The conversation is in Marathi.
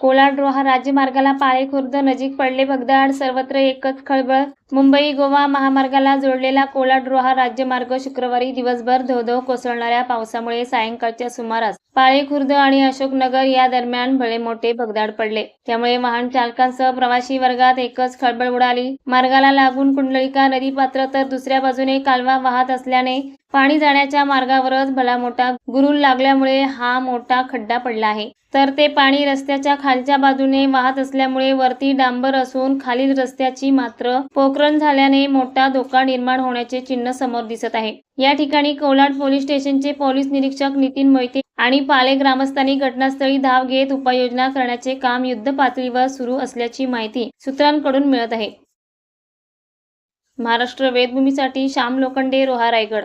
कोलाड रोहा राज्यमार्गाला पाळेखुर्द नजीक पडले भगदाड सर्वत्र एकच खळबळ. मुंबई गोवा महामार्गाला जोडलेला कोलाड रोहा राज्यमार्ग शुक्रवारी दिवसभर धोधो कोसळणाऱ्या पावसामुळे सायंकाळच्या सुमारास पाळेखुर्द आणि अशोकनगर या दरम्यान भले मोठे भगदाड पडले. त्यामुळे वाहन चालकांसह प्रवासी वर्गात एकच खळबळ उडाली. मार्गाला लागून कुंडलिका नदी पात्र तर दुसऱ्या बाजूने कालवा वाहत असल्याने पाणी जाण्याच्या मार्गावरच भला मोठा गुरुल लागल्यामुळे हा मोठा खड्डा पडला आहे. तर ते पाणी रस्त्याच्या खालच्या बाजूने वाहत असल्यामुळे वरती डांबर असून खालील रस्त्याची मात्र पोखरण झाल्याने मोठा धोका निर्माण होण्याचे चिन्ह समोर दिसत आहे. या ठिकाणी कोलाड पोलीस स्टेशनचे पोलीस निरीक्षक नितीन मोहिते आणि पाले ग्रामस्थांनी घटनास्थळी धाव घेत उपाययोजना करण्याचे काम युद्ध पातळीवर सुरू असल्याची माहिती सूत्रांकडून मिळत आहे. महाराष्ट्र वेदभूमीसाठी श्याम लोखंडे रोहा रायगड.